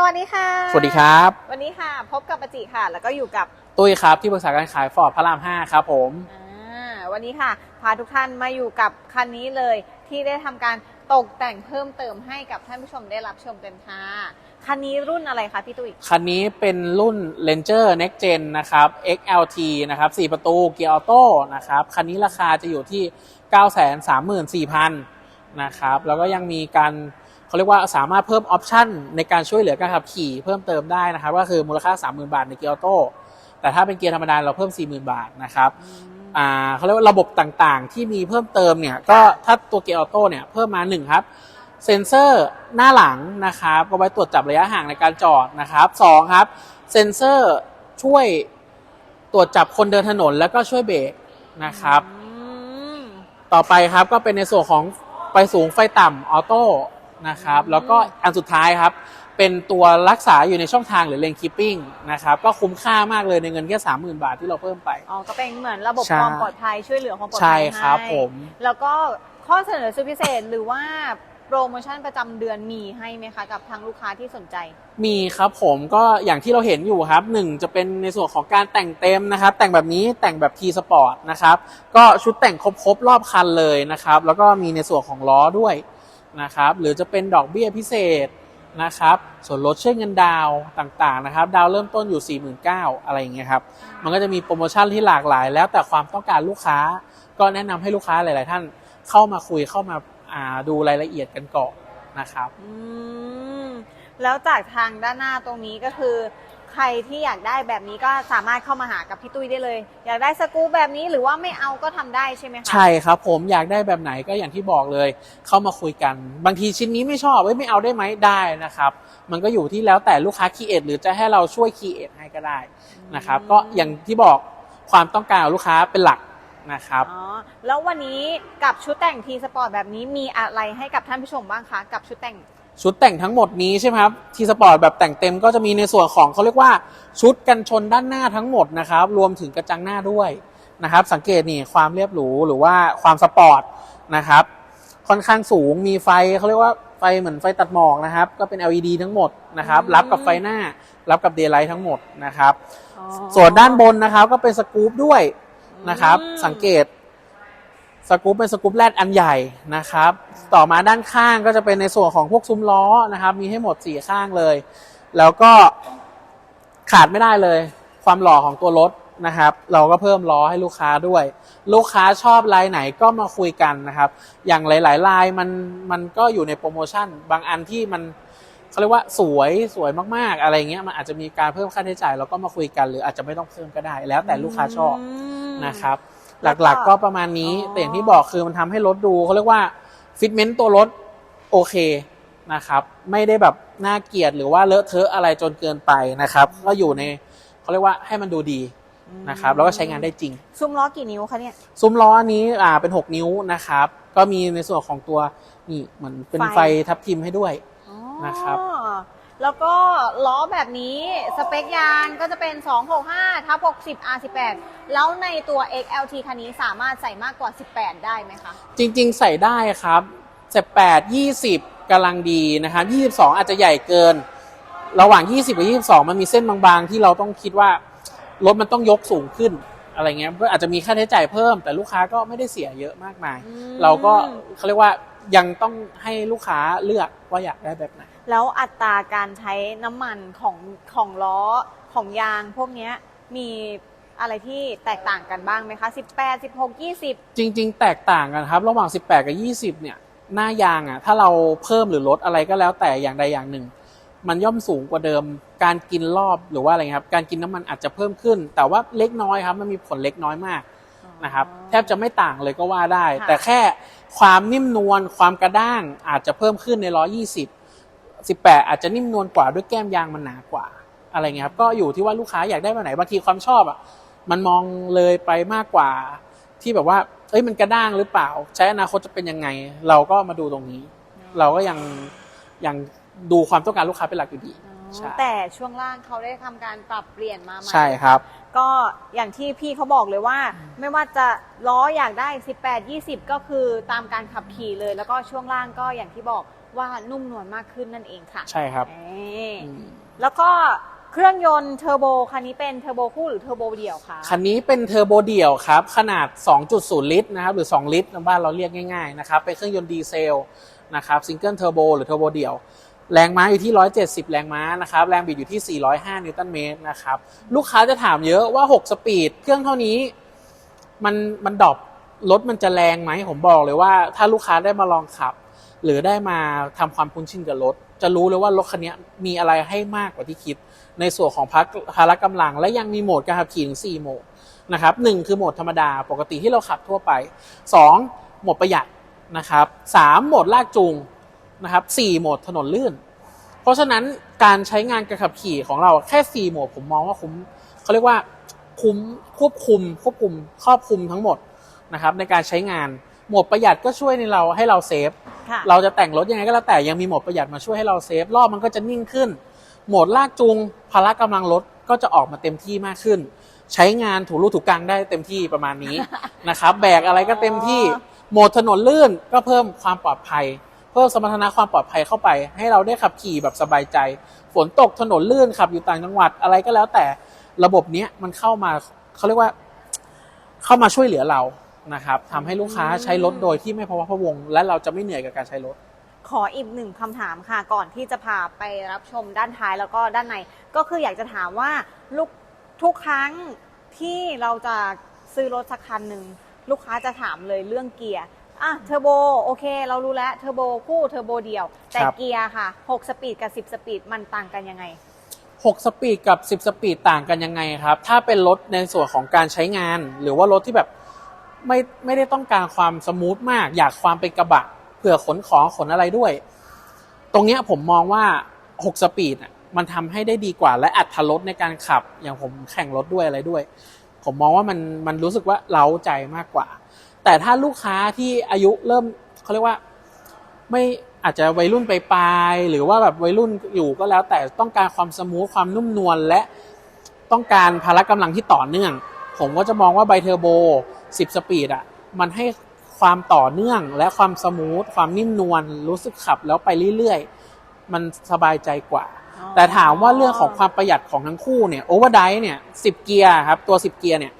สวัสดีค่ะ สวัสดีครับ วันนี้ค่ะ พบกับปจิค่ะ แล้วก็อยู่กับตุ้ยครับที่ปรึกษาการขายฟอร์ดพระราม 5 ครับผมอ่าวันนี้ค่ะ พาทุกท่านมาอยู่กับคันนี้เลยที่ได้ทำการตกแต่งเพิ่มเติมให้กับท่านผู้ชมได้รับชมกันค่ะ คันนี้รุ่นอะไรคะพี่ตุ้ย คันนี้เป็นรุ่น Ranger Next Gen นะครับ XLT นะครับ4ประตูเกียร์ออโต้นะครับ คันนี้ราคาจะอยู่ที่ 934,000 นะครับ แล้วก็ยังมีการ เขาเรียกว่าสามารถเพิ่มออปชันในการช่วยเหลือการขับขี่เพิ่มเติมได้นะครับก็คือมูลค่า 30,000 บาทในเกียร์ออโต้แต่ถ้าเป็นเกียร์ธรรมดาเราเพิ่ม 40,000 บาทนะครับอ่าเขาเรียกว่าระบบต่างๆ ที่มีเพิ่มเติมเนี่ยก็ถ้าตัวเกียร์ออโต้เนี่ยเพิ่มมาหนึ่งครับเซ็นเซอร์หน้าหลังนะครับก็ไว้ตรวจจับระยะห่างในการจอดนะครับสองครับเซ็นเซอร์ช่วยตรวจจับคนเดินถนนแล้วก็ช่วยเบรกนะครับอืมต่อไปครับก็เป็นในส่วนของไฟสูงไฟต่ำออโต้ นะครับอืมแล้วก็อันสุดท้ายครับ เป็นตัวรักษาอยู่ในช่องทางหรือเลนคีปปิ้งนะครับก็คุ้มค่ามากเลยในเงินแค่30,000บาทที่เราเพิ่มไป อ๋อ ก็เป็นเหมือนระบบใช่ ความปลอดภัยช่วยเหลือความปลอดใช่ภัยครับให้ผม แล้วก็ข้อเสนอสุดพิเศษหรือว่าโปรโมชั่นประจำเดือนมีให้ไหมคะกับทางลูกค้าที่สนใจ มีครับผมก็อย่างที่เราเห็นอยู่ครับหนึ่งจะเป็นในส่วนของการแต่งเต็มนะครับ แต่งแบบนี้แต่งแบบทีสปอร์ตนะครับ ก็ชุดแต่งครบๆรอบคันเลยนะครับ แล้วก็มีในส่วนของล้อด้วย นะครับ หรือจะเป็นดอกเบี้ยพิเศษนะครับ ส่วนลดช่วยเงินดาวน์ต่างๆนะครับ ดาวน์เริ่มต้นอยู่ 49,000อะไรอย่างเงี้ยครับ มันก็จะมีโปรโมชั่นที่หลากหลาย แล้วแต่ความต้องการลูกค้า ก็แนะนำให้ลูกค้าหลาย ๆ ท่านเข้ามาคุยเข้ามาอ่าดูรายละเอียดกันก่อนนะครับอืมแล้วจากทางด้านหน้าตรงนี้ก็คือใค รที่อยากได้แบบนี้ก็สามารถเข้ามาหากับพี่ตุ้ยได้เลย อยากได้สกู๊ปแบบนี้หรือว่าไม่เอาก็ทำได้ใช่ไหมคะ ใช่ครับ ผมอยากได้แบบไหนก็อย่างที่บอกเลย เข้ามาคุยกัน บางทีชิ้นนี้ไม่ชอบเว้ยไม่เอาได้ไหมได้นะครับ มันก็อยู่ที่แล้วแต่ลูกค้าคีเอทหรือจะให้เราช่วยคีเอทให้ก็ได้นะครับ ก็อย่างที่บอกความต้องการของลูกค้าเป็นหลักนะครับ อ๋อ แล้ววันนี้กับชุดแต่งทีสปอร์ตแบบนี้มีอะไรให้กับท่านผู้ชมบ้างคะ กับชุดแต่ง ชุดแต่งทั้งหมดนี้ใช่ไหมครับทีสปอร์ตแบบแต่งเต็มก็จะมีในส่วนของเขาเรียกว่าชุดกันชนด้านหน้าทั้งหมดนะครับ รวมถึงกระจังหน้าด้วยนะครับ สังเกตนี่ความเรียบหรูหรือว่าความสปอร์ตนะครับ ค่อนข้างสูงมีไฟเขาเรียกว่าไฟเหมือนไฟตัดหมอกนะครับ ก็เป็น LED ทั้งหมดนะครับอืมรับกับไฟหน้า รับกับเดย์ไลท์ทั้งหมดนะครับอ๋อส่วนด้านบนนะครับก็เป็นสกู๊ปด้วยนะครับอืมสังเกต สกู๊ปเป็นสกู๊ปแรดอันใหญ่นะครับ ต่อมาด้านข้างก็จะเป็นในส่วนของพวกซุ้มล้อนะครับ มีให้หมดสี่ข้างเลย แล้วก็ขาดไม่ได้เลย ความหล่อของตัวรถนะครับ เราก็เพิ่มล้อให้ลูกค้าด้วย ลูกค้าชอบลายไหนก็มาคุยกันนะครับ อย่างหลาย ๆ ลายมันมันก็อยู่ในโปรโมชั่น บางอันที่มันเขาเรียกว่าสวยสวยมากๆ อะไรเงี้ยมันอาจจะมีการเพิ่มค่าใช้จ่ายเราก็มาคุยกัน หรืออาจจะไม่ต้องเพิ่มก็ได้ แล้วแต่ลูกค้าชอบนะครับ หลักๆก็ประมาณนี้อ๋อแต่อย่างที่บอกคือมันทำให้รถดูเขาเรียกว่าฟิตเมนต์ตัวรถโอเคนะครับ ไม่ได้แบบน่าเกลียดหรือว่าเลอะเทอะอะไรจนเกินไปนะครับ ก็อยู่ในเขาเรียกว่าให้มันดูดีนะครับแล้วก็ใช้งานได้จริง ซุ้มล้อกี่นิ้วคะเนี่ย ซุ้มล้ออันนี้อ่าเป็น 6 นิ้วนะครับ ก็มีในส่วนของตัวนี่เหมือนเป็นไฟไฟทับทิมให้ด้วยอ๋อนะครับ แล้วก็ล้อแบบนี้สเปคยางก็จะเป็น 265ทับ60 R18 แล้วในตัว XLT คันนี้สามารถใส่มากกว่า 18 ได้ไหมคะ จริง ๆ ใส่ได้ครับ 18 20กำลังดีนะครับ 22 อาจจะใหญ่เกิน ระหว่าง 20 กับ 22 มันมีเส้นบางๆ ที่เราต้องคิดว่ารถมันต้องยกสูงขึ้นอะไรเงี้ยก็อาจจะมีค่าใช้จ่ายเพิ่ม แต่ลูกค้าก็ไม่ได้เสียเยอะมากมายอืมเราก็เขาเรียกว่ายังต้องให้ลูกค้าเลือกว่าอยากได้แบบไหน แล้วอัตราการใช้น้ำมันของของล้อของยางพวกเนี้ยมีอะไรที่แตกต่างกันบ้างไหมคะ 18 16 20 จริง ๆ แตกต่างกันครับ ระหว่าง 18 กับ 20 เนี่ย หน้ายางอะ ถ้าเราเพิ่มหรือลดอะไรก็แล้วแต่อย่างใดอย่างหนึ่ง มันย่อมสูงกว่าเดิม การกินรอบหรือว่าอะไรครับ การกินน้ำมันอาจจะเพิ่มขึ้น แต่ว่าเล็กน้อยครับ มันมีผลเล็กน้อยมากนะครับ แทบจะไม่ต่างเลยก็ว่าได้ค่ะแต่แค่ความนิ่มนวล ความกระด้างอาจจะเพิ่มขึ้นใน 120 18 อาจจะนิ่มนวลกว่าด้วยแก้มยางมันหนากว่า อะไรเงี้ยครับก็อยู่ที่ว่าลูกค้าอยากได้แบบไหนบางทีความชอบอะมันมองเลยไปมากกว่า ที่แบบว่า เอ้ยมันกระด้างหรือเปล่า ใช้อนาคตจะเป็นยังไง เราก็มาดูตรงนี้ เราก็ยังยังดูความต้องการลูกค้าเป็นหลักอยู่ดีใช่แต่ช่วงล่างเขาได้ทำการปรับเปลี่ยนมาใหม่ใช่ครับ ก็อย่างที่พี่เขาบอกเลยว่า ไม่ว่าจะล้ออยากได้ 18 20 ก็คือตามการขับขี่เลย แล้วก็ช่วงล่างก็อย่างที่บอก ว่านุ่มนวลมากขึ้นนั่นเองค่ะใช่ครับเอ้อืมแล้วก็เครื่องยนต์เทอร์โบคันนี้เป็นเทอร์โบคู่หรือเทอร์โบเดี่ยวคะคันนี้เป็นเทอร์โบเดี่ยวครับ ขนาด 2.0 ลิตรนะครับหรือ 2 ลิตรนะบ้านเราเรียกง่ายๆนะครับเป็นเครื่องยนต์ดีเซลนะครับซิงเกิลเทอร์โบหรือเทอร์โบเดี่ยวแรงม้าอยู่ที่ 170 แรงม้านะครับ แรงบิดอยู่ที่ 405 นิวตันเมตรนะครับ ลูกค้าจะถามเยอะว่า 6 สปีด เครื่องเท่านี้ มัน มันดรอปรถมันจะแรงไหม ผมบอกเลยว่า ถ้าลูกค้าได้มาลองขับ หรือได้มาทำความคุ้นชินกับรถ จะรู้เลยว่ารถคันนี้มีอะไรให้มากกว่าที่คิด ในส่วนของพละพละกำลัง และยังมีโหมดการขับขี่ถึง4โหมดนะครับหนึ่งคือโหมดธรรมดาปกติที่เราขับทั่วไป 2 โหมดประหยัดนะครับ3โหมดลากจูงนะครับ4โหมดถนนลื่น เพราะฉะนั้นการใช้งานการขับขี่ของเราแค่ 4 โหมดผมมองว่าคุ้มเขาเรียกว่าคุ้มควบคุมควบคุมครอบคุมทั้งหมดนะครับในการใช้งาน หมดประหยัดก็ช่วยในเราให้เราเซฟ ค่ะเราจะแต่งรถยังไงก็แล้วแต่ยังมีโหมดประหยัดมาช่วยให้เราเซฟรอบมันก็จะนิ่งขึ้น โหมดลากจูงพละกำลังรถก็จะออกมาเต็มที่มากขึ้น ใช้งานถูรูถูกกลางได้เต็มที่ประมาณนี้ นะครับแบกอะไรก็เต็มที่โหมดถนนลื่นก็เพิ่มความปลอดภัย เพิ่มสมรรถนะความปลอดภัยเข้าไป ให้เราได้ขับขี่แบบสบายใจ ฝนตกถนนลื่นขับอยู่ต่างจังหวัดอะไรก็แล้วแต่ระบบเนี้ยมันเข้ามาเขาเรียกว่า เข้ามาช่วยเหลือเรา นะครับทำให้ลูกค้าใช้รถโดยที่ไม่พะวะพะวง และเราจะไม่เหนื่อยกับการใช้รถ ขออีกหนึ่งคำถามค่ะ ก่อนที่จะพาไปรับชมด้านท้ายแล้วก็ด้านใน ก็คืออยากจะถามว่าลูกทุกครั้งที่เราจะซื้อรถสักคันหนึ่งลูกค้าจะถามเลยเรื่องเกียร์อะเทอร์โบโอเค เรารู้แล้วเทอร์โบคู่เทอร์โบเดียว แต่ครับ เกียร์ค่ะ 6 สปีดกับ 10 สปีดมันต่างกันยังไง 6 สปีดกับ 10 สปีดต่างกันยังไงครับ ถ้าเป็นรถในส่วนของการใช้งาน หรือว่ารถที่แบบ ไม่ไม่ได้ต้องการความสมูทมาก อยากความเป็นกระบะเผื่อขนของขนอะไรด้วย ตรงเนี้ยผมมองว่า 6 สปีดมันทำให้ได้ดีกว่า และอัตรถในการขับ อย่างผมแข่งรถด้วยอะไรด้วย ผมมองว่ามันมันรู้สึกว่าเล้าใจมากกว่า แต่ถ้าลูกค้าที่อายุเริ่มเขาเรียกว่าไม่อาจจะวัยรุ่นไปปลายหรือว่าแบบวัยรุ่นอยู่ก็แล้ว แต่ต้องการความสมูทความนุ่มนวลและต้องการพละกำลังที่ต่อเนื่อง ผมก็จะมองว่าไบเทอร์โบ 10 สปีดอะมันให้ความต่อเนื่องและความสมูท ความนิ่มนวลรู้สึกขับแล้วไปเรื่อยๆ มันสบายใจกว่า แต่ถามว่าเรื่องของความประหยัดของทั้งคู่เนี่ยโอเวอร์ไดเนี่ยสิบเกียร์ครับตัว 10 เกียร์เนี่ย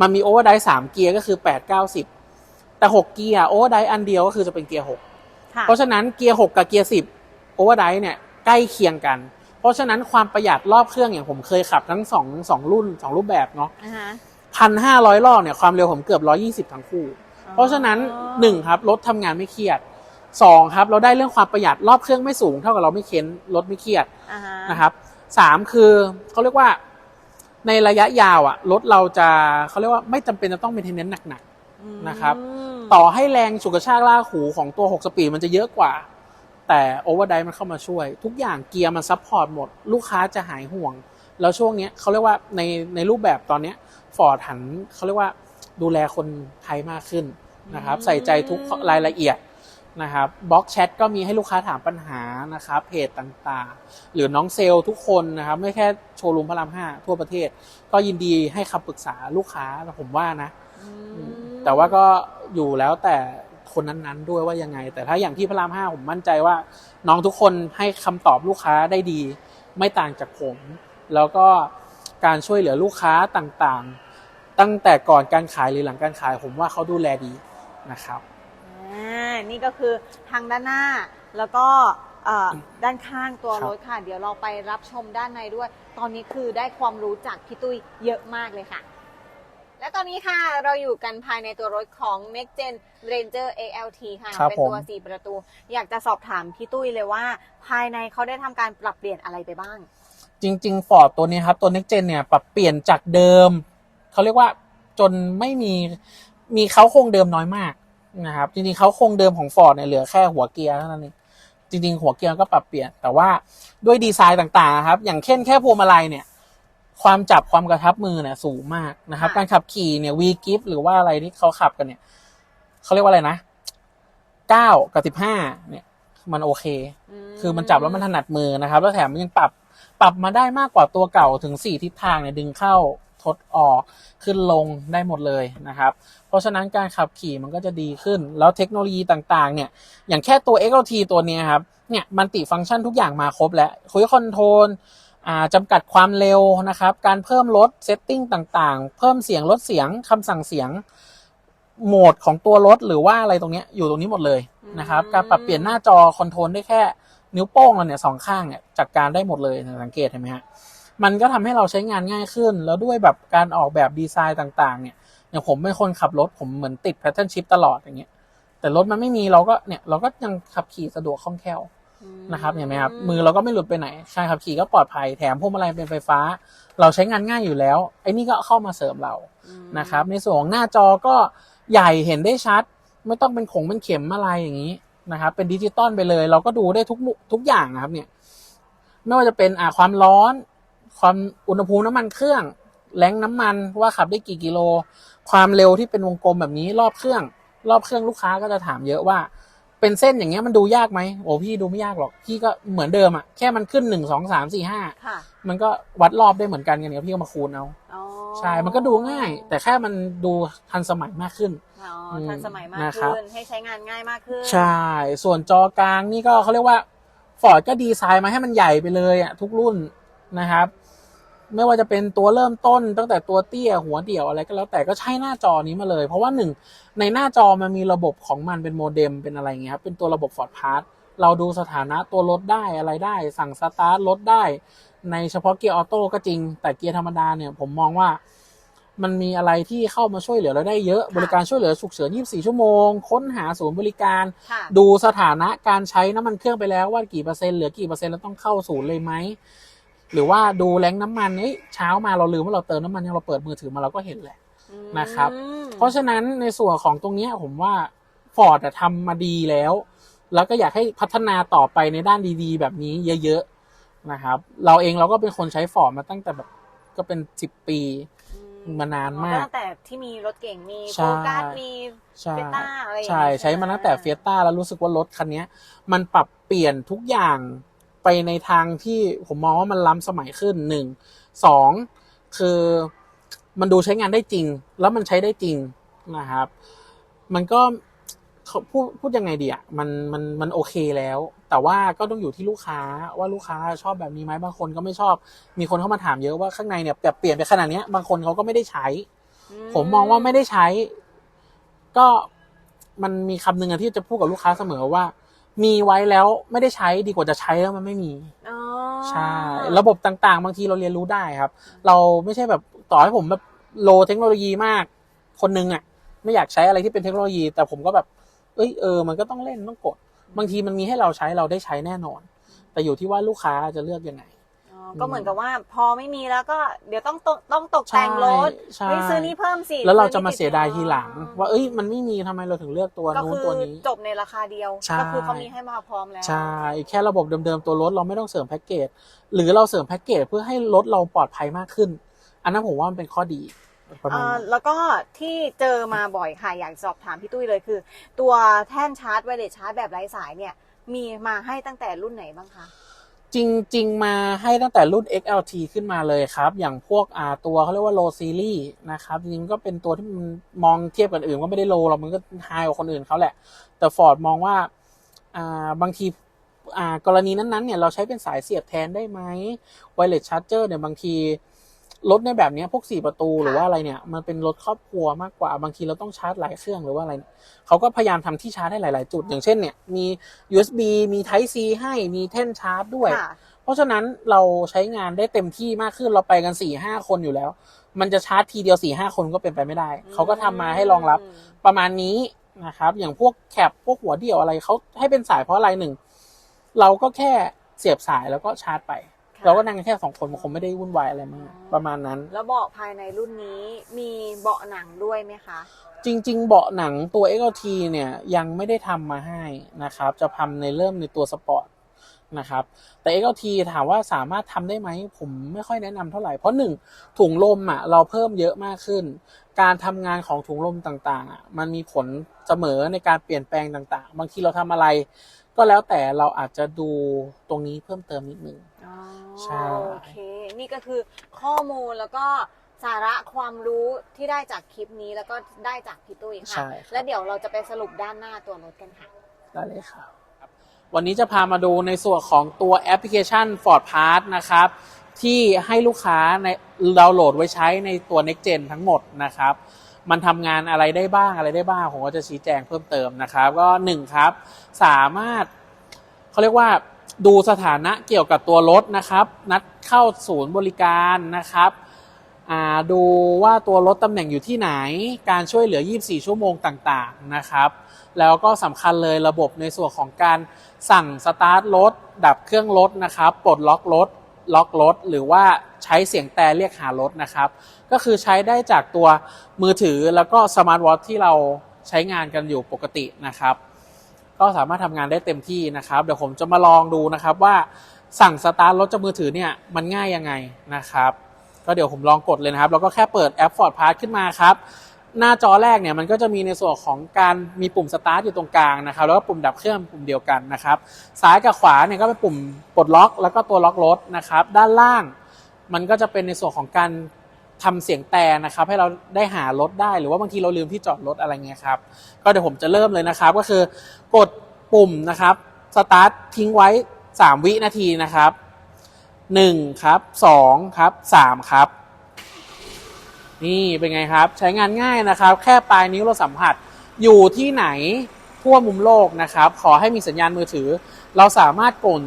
มันมีโอเวอร์ไดสามเกียร์ก็คือ 8 9 10 แต่ 6 เกียร์โอเวอร์ไดอันเดียวก็คือจะเป็นเกียร์6ค่ะเพราะฉะนั้นเกียร์ 6 กับเกียร์ 10โอเวอร์ไดเนี่ยใกล้เคียงกัน เพราะฉะนั้นความประหยัดรอบเครื่องอย่างผมเคยขับทั้งสองสองรุ่นสองรูปแบบเนาะอ่าฮะ พันห้าร้อยรอบเนี่ยความเร็วผมเกือบร้อยี่สิบทั้งคู่ เพราะฉะนั้นหนึ่งครับรถทำงานไม่เครียดสองครับเราได้เรื่องความประหยัดรอบเครื่องไม่สูง เท่ากับเราไม่เค้นรถไม่เครียดอ่าฮะนะครับสามคือเขาเรียกว่าในระยะยาวอะรถเราจะเขาเรียกว่าไม่จำเป็นจะต้องเป็นเทนเน้นหนักอืมนะครับๆต่อให้แรงฉุกกระชากลากหูของตัว6สปีดมันจะเยอะกว่า แต่โอเวอร์ไดมันเข้ามาช่วย ทุกอย่างเกียร์มันซัพพอร์ตหมด ลูกค้าจะหายห่วง แล้วช่วงเนี้ยเขาเรียกว่าในในรูปแบบตอนเนี้ยฟอร์ดหันเขาเรียกว่าดูแลคนไทยมากขึ้นนะครับ ใส่ใจทุกรายละเอียดนะครับบล็อกแชทก็มีให้ลูกค้าถามปัญหานะครับเพจต่างๆ หรือน้องเซลล์ทุกคนนะครับ ไม่แค่โชว์รูมพระรามห้าทั่วประเทศ ก็ยินดีให้คำปรึกษาลูกค้าผมว่านะอืมแต่ว่าก็อยู่แล้วแต่คนนั้นๆด้วยว่ายังไง แต่ถ้าอย่างที่พระรามห้าผมมั่นใจว่า น้องทุกคนให้คำตอบลูกค้าได้ดี ไม่ต่างจากผม แล้วก็การช่วยเหลือลูกค้าต่างๆ ตั้งแต่ก่อนการขายหรือหลังการขายผมว่าเขาดูแลดีนะครับอ่านี่ก็คือทางด้านหน้าแล้วก็เอ่อด้านข้างตัวครับรถค่ะ เดี๋ยวเราไปรับชมด้านในด้วย ตอนนี้คือได้ความรู้จากพี่ตุ้ยเยอะมากเลยค่ะ และตอนนี้ค่ะเราอยู่กันภายในตัวรถของ Next Gen Ranger ALT ค่ะ ครับเป็นผมตัว4ประตู อยากจะสอบถามพี่ตุ้ยเลยว่า ภายในเขาได้ทำการปรับเปลี่ยนอะไรไปบ้าง จริง ๆ Ford ตัวนี้ครับ ตัว Next Gen เนี่ยปรับเปลี่ยนจากเดิม เขาเรียกว่าจนไม่มีมีเขาโครงเดิมน้อยมากนะครับ จริง ๆเขาโครงเดิมของ Ford เนี่ยเหลือแค่หัวเกียร์เท่านั้นเองจริง ๆ หัวเกียร์ก็ปรับเปลี่ยน แต่ว่าด้วยดีไซน์ต่างๆครับ อย่างเช่นแค่พวงมาลัยเนี่ย ความจับความกระทับมือเนี่ยสูงมากนะครับค่ะการขับขี่เนี่ยวีกิฟหรือว่าอะไรที่เขาขับกันเนี่ยเขาเรียกว่าอะไรนะเก้ากับสิบห้าเนี่ย มันโอเค คือมันจับแล้วมันถนัดมือนะครับ แล้วแถมมันยังปรับ ปรับมาได้มากกว่าตัวเก่าถึงสี่ทิศทางเนี่ยดึงเข้าถดออกขึ้นลงได้หมดเลยนะครับ เพราะฉะนั้นการขับขี่มันก็จะดีขึ้น แล้วเทคโนโลยีต่างๆ เนี่ย อย่างแค่ตัว XLT ตัวนี้ครับ เนี่ยมันติฟังก์ชันทุกอย่างมาครบแล้วคุยคอนโทรลจำกัดความเร็วนะครับ การเพิ่มลดเซตติ้งต่างๆ เพิ่มเสียงลดเสียงคำสั่งเสียงโหมดของตัวรถหรือว่าอะไรตรงนี้อยู่ตรงนี้หมดเลยนะครับ การปรับเปลี่ยนหน้าจอคอนโทรลได้แค่ นิ้วโป้งเราเนี่ยสองข้างเนี่ยจัดการได้หมดเลยสังเกตเห็นไหมฮะมันก็ทำให้เราใช้งานง่ายขึ้น แล้วด้วยแบบการออกแบบดีไซน์ต่างๆ เนี่ยอย่างผมเป็นคนขับรถผมเหมือนติดแพทเทิร์นชิพตลอดอย่างเงี้ยแต่รถมันไม่มีเราก็เนี่ยเราก็ยังขับขี่สะดวกคล่องแคล่วอืมนะครับเห็นไหมครับมือเราก็ไม่หลุดไปไหนใช่ขับขี่ก็ปลอดภัยแถมพวงมาลัยเป็นไฟฟ้า เราใช้งานง่ายอยู่แล้วไอ้นี่ก็เข้ามาเสริมเราอืมนะครับ ในส่วนของหน้าจอก็ใหญ่เห็นได้ชัด ไม่ต้องเป็นขงเป็นเข็มอะไรอย่างนี้ นะครับ เป็นดิจิตอลไปเลย เราก็ดูได้ทุกมุทุกอย่างนะครับเนี่ย ไม่ว่าจะเป็นอ่าความร้อน ความอุณหภูมิน้ำมันเครื่องแรงน้ำมันว่าขับได้กี่กิโล ความเร็วที่เป็นวงกลมแบบนี้ รอบเครื่อง รอบเครื่องลูกค้าก็จะถามเยอะว่า เป็นเส้นอย่างเงี้ยมันดูยากไหมโอ้พี่ดูไม่ยากหรอกพี่ก็เหมือนเดิมอะแค่มันขึ้นหนึ่งสองสามสี่ห้าค่ะมันก็วัดรอบได้เหมือนกันกันเนี่ยพี่ก็มาคูณเอาอ๋อ ใช่ มันก็ดูง่าย แต่แค่มันดูทันสมัยมากขึ้นอ๋อทันสมัยมากนะครับขึ้น ให้ใช้งานง่ายมากขึ้น ใช่ ส่วนจอกลางนี่ก็เขาเรียกว่าฟอร์ดก็ดีไซน์มาให้มันใหญ่ไปเลยอะทุกรุ่นนะครับ ไม่ว่าจะเป็นตัวเริ่มต้นตั้งแต่ตัวเตี้ยหัวเดี่ยวอะไรก็แล้วแต่ก็ใช้หน้าจอนี้มาเลย เพราะว่าหนึ่งในหน้าจอมันมีระบบของมันเป็นโมเด็มเป็นอะไรเงี้ยครับเป็นตัวระบบฟอร์ดพาร์ เราดูสถานะตัวรถได้อะไรได้ สั่งสตาร์ทรถได้ ในเฉพาะเกียร์ออโต้ก็จริง แต่เกียร์ธรรมดาเนี่ยผมมองว่ามันมีอะไรที่เข้ามาช่วยเหลือเราได้เยอะค่ะบริการช่วยเหลือฉุกเฉิน 24 ชั่วโมง ค้นหาศูนย์บริการค่ะดูสถานะการใช้น้ำมันเครื่องไปแล้วว่ากี่เปอร์เซ็นต์เหลือกี่เปอร์เซ็นต์แล้วต้องเข้าศูนย์เลยไหมหรือว่าดูแรงน้ำมันเอ้ยเช้ามาเราลืมว่าเราเติมน้ำมันยังเราเปิดมือถือมาเราก็เห็นแหละนะครับอืมเพราะฉะนั้นในส่วนของตรงเนี้ยผมว่าฟอร์ดทำมาดีแล้ว แล้วก็อยากให้พัฒนาต่อไปในด้านดีๆ แบบนี้เยอะๆนะครับ เราเองเราก็เป็นคนใช้ฟอร์ดมาตั้งแต่แบบก็เป็นสิบปีอืมานานมากตั้งแต่ที่มีรถเก่งมีใช่โฟกัสมีใช่เฟต้าอะไรอย่างใช่เงี้ยใช้มาตั้งแต่เฟียต้าแล้วรู้สึกว่ารถคันเนี้ยมันปรับเปลี่ยนทุกอย่างไปในทางที่ผมมองว่ามันล้ำสมัยขึ้นหนึ่งสองคือมันดูใช้งานได้จริง แล้วมันใช้ได้จริงนะครับ มันก็เขา พูดพูดยังไงดีอะมันมันมันโอเคแล้ว แต่ว่าก็ต้องอยู่ที่ลูกค้าว่าลูกค้าชอบแบบนี้ไหมบางคนก็ไม่ชอบ มีคนเข้ามาถามเยอะว่าข้างในเนี่ยแบบเปลี่ยนไปขนาดเนี้ยบางคนเขาก็ไม่ได้ใช้ ผมมองว่าไม่ได้ใช้ ก็มันมีคำหนึ่งอะที่จะพูดกับลูกค้าเสมอว่า มีไว้แล้วไม่ได้ใช้ดีกว่าจะใช้แล้วมันไม่มีอ๋อใช่ระบบต่างๆ บางทีเราเรียนรู้ได้ครับ เราไม่ใช่แบบต่อให้ผมแบบโลเทคโนโลยีมาก คนนึงอะไม่อยากใช้อะไรที่เป็นเทคโนโลยี แต่ผมก็แบบ เอ้ยเออมันก็ต้องเล่นต้องกด บางทีมันมีให้เราใช้เราได้ใช้แน่นอน แต่อยู่ที่ว่าลูกค้าจะเลือกยังไงอ๋อก็เหมือนกับว่าพอไม่มีแล้วก็เดี๋ยวต้องตกต้องตกแต่งรถใช่เฮ้ยซื้อนี่เพิ่มสิแล้วเราซื้จะอมานี่เสียดายทีหลังอ๋อว่าเอ้ยมันไม่มีทำไมเราถึงเลือกตัวก็นู้นคือตัวนี้จบในราคาเดียวใช่ก็คือเขามีให้มาพร้อมแล้วใช่แค่ระบบเดิมๆตัวรถเราไม่ต้องเสริมแพ็กเกจหรือเราเสริมแพ็กเกจเพื่อให้รถเราปลอดภัยมากขึ้น อันนั้นผมว่ามันเป็นข้อดี ประมาณเอ่อนั้น แล้วก็ที่เจอมาบ่อยค่ะอยากสอบถามพี่ตุ้ยเลยคือ ตัวแท่นชาร์จไวเลสชาร์จแบบไร้สายเนี่ย มีมาให้ตั้งแต่รุ่นไหนบ้างคะ จริง ๆ มาให้ตั้งแต่รุ่น XLT ขึ้นมาเลยครับ อย่างพวกอ่าตัวเขาเรียกว่า low series นะครับ จริงๆก็เป็นตัวที่มันมองเทียบกันอื่นก็ไม่ได้โลหรอกมันก็ไฮกว่าคนอื่นเขาแหละ แต่ Ford มองว่าอ่าบางทีอ่ากรณีนั้นๆเนี่ยเราใช้เป็นสายเสียบแทนได้ไหม wireless charger เนี่ยบางที รถในแบบเนี้ยพวก4ประตูหรือว่าอะไรเนี่ย มันเป็นรถครอบครัวมากกว่าบางทีเราต้องชาร์จหลายเครื่องหรือว่าอะไรเนี่ยเขาก็พยายามทำที่ชาร์จให้หลาย ๆ จุด อย่างเช่นเนี่ยมี USB มี Type C ให้มีแท่นชาร์จด้วยค่ะเพราะฉะนั้นเราใช้งานได้เต็มที่มากขึ้นเราไปกัน4ี่ห้าคนอยู่แล้ว มันจะชาร์จทีเดียว4ี่ห้าคนก็เป็นไปไม่ได้ เขาก็ทำมาให้รองรับประมาณนี้นะครับอย่างพวกแคปพวกหัวเดี่ยวอะไรเขาให้เป็นสายเพราะอะไรหนึ่งเราก็แค่เสียบสายแล้วก็ชาร์จไปค่ะ เราก็นั่งกันแค่สองคนมันคงไม่ได้วุ่นวายอะไรมากอ๋อประมาณนั้น แล้วเบาะภายในรุ่นนี้มีเบาะหนังด้วยไหมคะ จริง ๆ เบาะหนังตัว XLT เนี่ยยังไม่ได้ทำมาให้นะครับ จะทำในเริ่มในตัวสปอร์ตนะครับแต่ XLT ถามว่าสามารถทำได้ไหม ผมไม่ค่อยแนะนำเท่าไหร่ เพราะหนึ่งถุงลมอะเราเพิ่มเยอะมากขึ้น การทำงานของถุงลมต่างๆอะมันมีผลเสมอในการเปลี่ยนแปลงต่างๆ บางทีเราทำอะไร ก็แล้วแต่เราอาจจะดูตรงนี้เพิ่มเติมนิดนึง อ๋อใช่ โอเค นี่ก็คือข้อมูลแล้วก็สาระความรู้ที่ได้จากคลิปนี้แล้วก็ได้จากพี่ตุ้ยใช่ค่ะครับ แล้วเดี๋ยวเราจะไปสรุปด้านหน้าตัวรถกันค่ะ ได้เลยครับ วันนี้จะพามาดูในส่วนของตัวแอปพลิเคชัน Ford Pass นะครับ ที่ให้ลูกค้าในดาวน์โหลดไว้ใช้ในตัว Next Gen ทั้งหมดนะครับ มันทำงานอะไรได้บ้างอะไรได้บ้าง ผมก็จะชี้แจงเพิ่มเติมนะครับ ก็หนึ่งครับ สามารถเขาเรียกว่า ดูสถานะเกี่ยวกับตัวรถนะครับ นัดเข้าศูนย์บริการนะครับดูว่าตัวรถตำแหน่งอยู่ที่ไหน การช่วยเหลือ 24 ชั่วโมงต่างๆนะครับ แล้วก็สำคัญเลยระบบในส่วนของการสั่งสตาร์ทรถ ดับเครื่องรถนะครับ ปลดล็อกรถ ล็อกรถ หรือว่าใช้เสียงแต่เรียกหารถนะครับ ก็คือใช้ได้จากตัวมือถือแล้วก็สมาร์ทวอทที่เราใช้งานกันอยู่ปกตินะครับ ก็สามารถทำงานได้เต็มที่นะครับ เดี๋ยวผมจะมาลองดูนะครับว่าสั่งสตาร์ทรถจากมือถือเนี่ยมันง่ายยังไงนะครับ ก็เดี๋ยวผมลองกดเลยนะครับ แล้วก็แค่เปิดแอป Ford Pass ขึ้นมาครับหน้าจอแรกเนี่ยมันก็จะมีในส่วนของการมีปุ่มสตาร์ทอยู่ตรงกลางนะครับ แล้วก็ปุ่มดับเครื่องปุ่มเดียวกันนะครับ ซ้ายกับขวาเนี่ยก็เป็นปุ่มปลดล็อก แล้วก็ตัวล็อกรถนะครับ ด้านล่างมันก็จะเป็นในส่วนของการ ทำเสียงแต่นะครับ ให้เราได้หารถได้หรือว่าบางทีเราลืมที่จอดรถอะไรเงี้ยครับ ก็เดี๋ยวผมจะเริ่มเลยนะครับ ก็คือกดปุ่มนะครับสตาร์ททิ้งไว้ 3 วินาทีนะครับ 1 ครับ 2 ครับ 3 ครับ นี่เป็นไงครับ ใช้งานง่ายนะครับ แค่ปลายนิ้วเราสัมผัสอยู่ที่ไหนทั่วมุมโลกนะครับ ขอให้มีสัญญาณมือถือ เราสามารถกด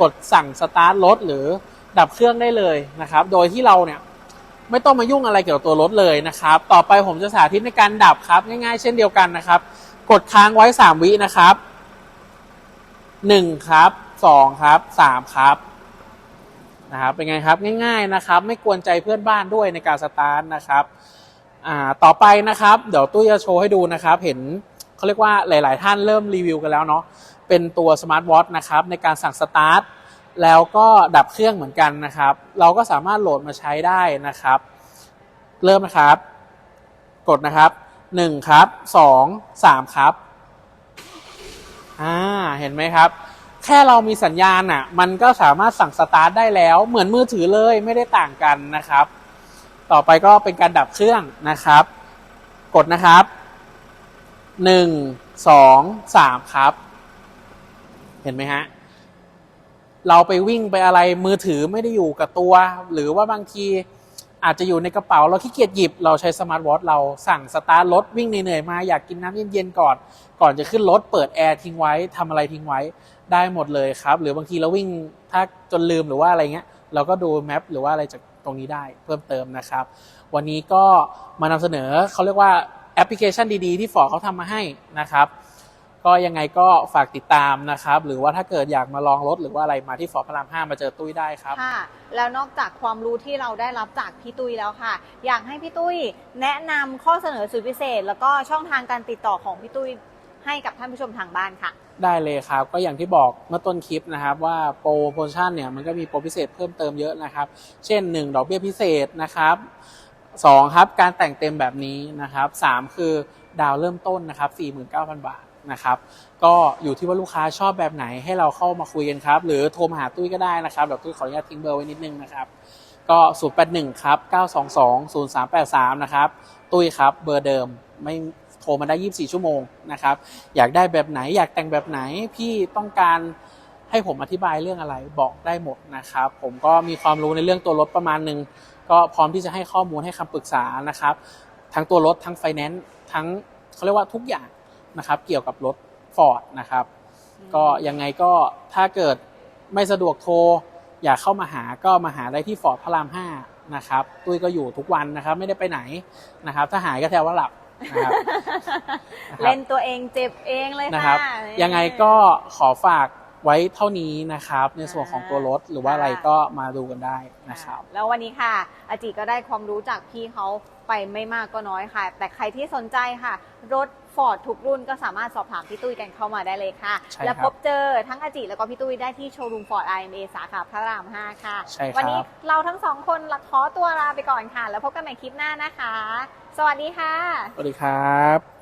กดสั่งสตาร์ทรถหรือดับเครื่องได้เลยนะครับ โดยที่เราเนี่ย ไม่ต้องมายุ่งอะไรเกี่ยวกับตัวรถเลยนะครับ ต่อไปผมจะสาธิตในการดับครับ ง่ายๆ เช่นเดียวกันนะครับ กดค้างไว้ 3 วินะครับ 1 ครับ 2 ครับ 3 ครับนะครับเป็นไงครับง่าย ๆนะครับ ไม่กวนใจเพื่อนบ้านด้วยในการสตาร์ทนะครับอ่าต่อไปนะครับ เดี๋ยวตุ้จะโชว์ให้ดูนะครับ เห็นเขาเรียกว่าหลาย ๆ ท่านเริ่มรีวิวกันแล้วเนาะเป็นตัวสมาร์ทวอทนะครับในการสั่งสตาร์ท แล้วก็ดับเครื่องเหมือนกันนะครับ เราก็สามารถโหลดมาใช้ได้นะครับ เริ่มนะครับ กดนะครับ1ครับ2 3ครับอ่าเห็นไหมครับ แค่เรามีสัญญาณอะ มันก็สามารถสั่งสตาร์ทได้แล้ว เหมือนมือถือเลยไม่ได้ต่างกันนะครับ ต่อไปก็เป็นการดับเครื่องนะครับ กดนะครับหนึ่งสองสามครับ เห็นไหมฮะ เราไปวิ่งไปอะไรมือถือไม่ได้อยู่กับตัว หรือว่าบางทีอาจจะอยู่ในกระเป๋าเราขี้เกียจหยิบเราใช้สมาร์ทวอทเราสั่งสตาร์ทรถวิ่งเหนื่อยๆมาอยากกินน้ำเย็นๆก่อน ก่อนจะขึ้นรถเปิดแอร์ทิ้งไว้ทำอะไรทิ้งไว้ได้หมดเลยครับ หรือบางทีเราวิ่งถ้าจนลืมหรือว่าอะไรเงี้ย เราก็ดูแมปหรือว่าอะไรจากตรงนี้ได้เพิ่มเติมนะครับ วันนี้ก็มานำเสนอเขาเรียกว่าแอปพลิเคชันดีๆ ที่ฟอร์เขาทำมาให้นะครับ ก็ยังไงก็ฝากติดตามนะครับ หรือว่าถ้าเกิดอยากมาลองรถหรือว่าอะไรมาที่ฟอร์ดพระรามห้ามาเจอตุ้ยได้ครับ ค่ะ แล้วนอกจากความรู้ที่เราได้รับจากพี่ตุ้ยแล้วค่ะ อยากให้พี่ตุ้ยแนะนำข้อเสนอสุดพิเศษ แล้วก็ช่องทางการติดต่อของพี่ตุ้ยให้กับท่านผู้ชมทางบ้านค่ะ ได้เลยครับ ก็อย่างที่บอกเมื่อต้นคลิปนะครับว่าโปรโมชั่นเนี่ยมันก็มีโปรพิเศษเพิ่มเติมเยอะนะครับ เช่น 1 ดอกเบี้ยพิเศษนะครับ2ครับการแต่งเต็มแบบนี้นะครับ 3 คือดาวเริ่มต้นนะครับ 49,000 บาท นะครับ ก็อยู่ที่ว่าลูกค้าชอบแบบไหนให้เราเข้ามาคุยกันครับ หรือโทรมาหาตุ้ยก็ได้นะครับเดี๋ยวตุ้ยขออนุญาตทิ้งเบอร์ไว้นิดนึงนะครับ ก็ 081ครับ922 0383นะครับตุ้ยครับเบอร์เดิมไม่โทรมาได้ 24 ชั่วโมงนะครับ อยากได้แบบไหนอยากแต่งแบบไหนพี่ต้องการให้ผมอธิบายเรื่องอะไรบอกได้หมดนะครับ ผมก็มีความรู้ในเรื่องตัวรถประมาณหนึ่งก็พร้อมที่จะให้ข้อมูลให้คำปรึกษานะครับ ทั้งตัวรถทั้งไฟแนนซ์ทั้งเขาเรียกว่าทุกอย่าง นะครับเกี่ยวกับรถ Ford นะครับก็ยังไงก็ถ้าเกิดไม่สะดวกโทร อยากเข้ามาหาก็มาหาได้ที่ฟอร์ดพระรามห้านะครับตุ้ยก็อยู่ทุกวันนะครับไม่ได้ไปไหนนะครับ ถ้าหายก็แทบว่าหลับนะครับนะครับเล่นตัวเองเจ็บเองเลยนะคค่ะรับยังไงก็ขอฝากไว้เท่านี้นะครับ ในส่วนของตัวรถหรือว่าอะไรก็มาดูกันได้นะครับ แล้ววันนี้ค่ะอาจิก็ได้ความรู้จากพี่เขาไปไม่มากก็น้อยค่ะ แต่ใครที่สนใจค่ะ รถ ฟอร์ดทุกรุ่นก็สามารถสอบถามพี่ตุ้ยกันเข้ามาได้เลยค่ะ ใช่ครับและพบเจอทั้งอาจิแล้วก็พี่ตุ้ยได้ที่โชว์รูมฟอร์ด IMA สาขาพระราม 5 ค่ะ ใช่ครับ วันี้เราทั้งสองคนลาขอตัวลาไปก่อนค่ะ แล้วพบกันใหม่คลิปหน้านะคะ สวัสดีค่ะ สวัสดีครับ